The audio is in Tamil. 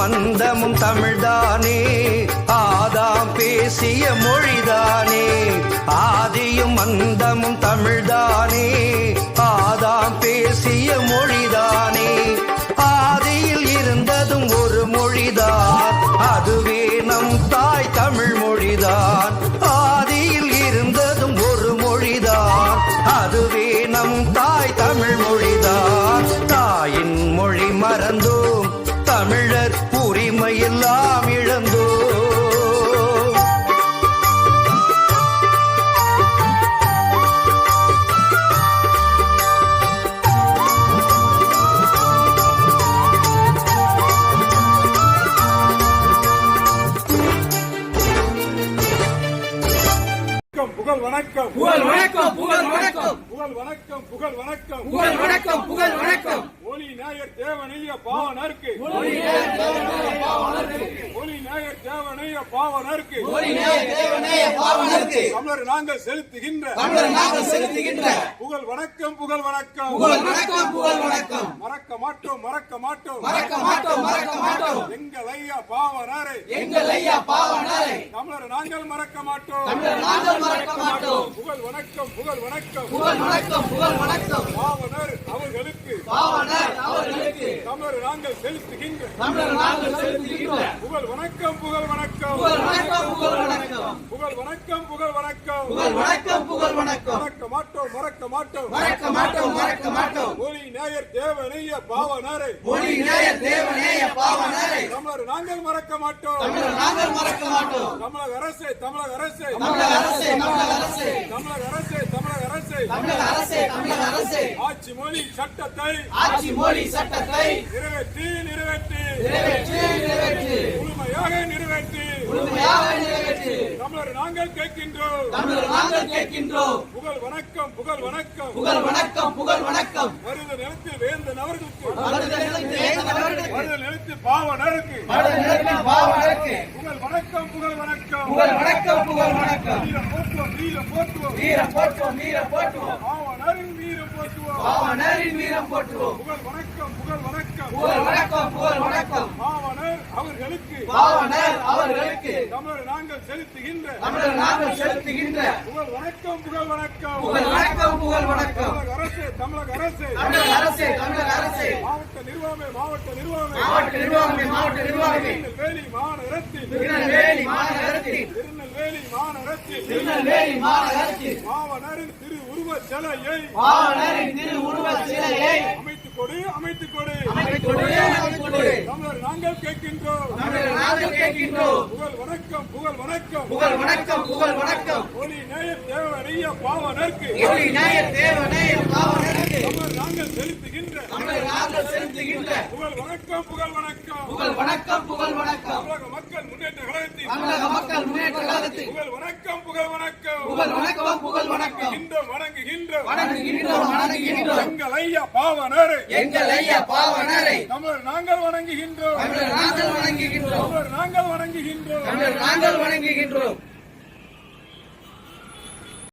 மந்தமும் தமிழ்தானே. ஆதாம் பேசிய மொழிதானே. ஆதியும் மந்தமும் தமிழ்தானே. ஆதாம் பேசிய மொழி You love. புகழ் வணக்கம். புகழ் வணக்கம் புகழ் வணக்கம். புகழ் வணக்கம் புகழ் வணக்கம். புகழ் வணக்கம் புகழ் வணக்கம். ஒளி நாயர் தேவனைய பாவனருக்கு. ஒளி நேய தேவனேய பாவனருக்கு. ஒளி நாயர் தேவனைய பாவனருக்கு. ஒளி நேய தேவனேய பாவனருக்கு. தமிழர் நாங்கள் செலுத்துகின்ற. தமிழர் நாங்கள் செலுத்துகின்ற. புகழ் வணக்கம் புகழ் வணக்கம். புகழ் வணக்கம் புகழ் வணக்கம். மறக்க மாட்டோம் மறக்க மாட்டோம். மறக்க மாட்டோம் மறக்க மாட்டோம். எங்கள் ஐயா பாவனாரை. எங்கள் ஐயா பாவனரை. தமிழர் நாங்கள் மறக்க மாட்டோம். தமிழர் நாங்கள் மறக்க மாட்டோம் புகழ் வணக்கம் புகழ் வணக்கம். புகழ் வணக்கம் புகழ் வணக்கம். பாவனர் அவர்களுக்கு பாவனர் அவர்களுக்கு தமிழர் நாங்கள் செலுத்துகின்ற தமிழர் நாங்கள் செலுத்துகின்ற புகழ் வணக்கம் புகழ் வணக்கம். புகழ் வணக்கம் புகழ் வணக்கம். புகழ் வணக்கம் புகழ் வணக்கம். புகழ் வணக்கம் புகழ் வணக்கம். மறக்க மாட்டோம் மறக்க மாட்டோம். மறக்க மாட்டோம் மறக்க மாட்டோம். ஒளி நேயர் தேவனைய பாவனாரை. ஒளி நேய தேவனேய பாவனரை. தமிழர் நாங்கள் மறக்க மாட்டோம். தமிழர் நாங்கள் மறக்க மாட்டோம். தமிழக அரசே தமிழக அரசே. தமிழக அரசே தமிழக அரசே. தமிழக அரசே அரசே தமிழக அரசே தமிழக அரசே. ஆட்சி மொழி சட்டத்தை ஆட்சி மொழி சட்டத்தை நிறைவேற்றி நிறைவேற்றி. நிறைவேற்றி நிறைவேற்றி. முழுமையாக நிறைவேற்றி. முழுமையாக நிறைவேற்றி. தமிழர் நாங்கள் கேட்கின்றோம். தமிழர் நாங்கள் கேட்கின்றோம். புகழ் வணக்கம் புகழ் வணக்கம். புகழ் வணக்கம் புகழ் வணக்கம். வருத நிலத்தில் வேந்தன் அவர்களுக்கு வருடத்திலிருந்து ஏகனவர்களுக்கு வருத நிலத்தில் பாவனருக்கு. வருடத்திலிருந்து பாவனருக்கு. புகழ் வணக்கம் புகழ் வணக்கம். புகழ் வணக்கம் புகழ் வணக்கம். வீரம் போற்றுவோம் வீரம் போற்றுவோம் வீரம் போற்றுவோம் வீரம் போற்றுவோம். பாவனரின் வீரம் போற்றுவோம். பாவனரின் வீரம் போற்றுவோம். புகழ் வணக்கம் புகழ் வணக்கம். புகழ் வணக்கம் புகழ் வணக்கம். பாவனர் அவர்களுக்கு. பாவனர் அவர்களுக்கு. தமிழர் நாங்கள் செலுத்துகின்ற. தமிழர் நாங்கள் செலுத்துகின்ற. புகழ் வணக்கம் புகழ் வணக்கம். புகழ் வணக்கம் புகழ் வணக்கம். தமிழக அரசு தமிழக அரசு. தமிழக அரசே தமிழக அரசே. மாவட்ட நிர்வாகமே மாவட்ட நிர்வாகமே. மாவட்ட நிர்வாகமே மாவட்ட நிர்வாகமே. திருநெல்வேலி மாநகரத்தில். திருநெல்வேலி மாநகரத்தில். திருநெல்வேலி மாவனரின் திரு சிலையை திரு சிலையை கொடு அமைத்துக் கொடு. அமைத்துக் கொடு அமைத்துக் கொடு. தமிழர் நாங்கள் கேட்கின்றோம். தமிழர் நாங்கள் கேட்கின்றோம். புகழ் வணக்கம் புகழ் வணக்கம். புகழ் வணக்கம் புகழ் வணக்கம். ஒளி நேய தேவனைய பாவனருக்கு. ஒளி நேய பாவனருக்கு தமிழர் நாங்கள் செலுத்துகின்ற தமிழர் நாங்கள் செலுத்துகின்ற புகழ் வணக்கம் புகழ் வணக்கம். புகழ் வணக்கம் புகழ் வணக்கம். தமிழக மக்கள் முன்னேற்ற கழகத்தின் தமிழக மக்கள் முன்னேற்ற கழகத்தில் புகழ் வணக்கம் புகழ் வணக்கம். புகழ் வணக்கம் புகழ் வணக்கம். வணங்குகின்றோம் வணங்குகின்றோம் வணங்குகின்றோம் வணங்குகின்றோம். எங்கள் ஐயா பாவனரை. எங்கள் ஐயா பாவனரை. தமிழர் நாங்கள் வணங்குகின்றோம். தமிழர் நாங்கள் வணங்குகின்றோம். தமிழர் நாங்கள் வணங்குகின்றோம். தமிழர் நாங்கள் வணங்குகின்றோம்.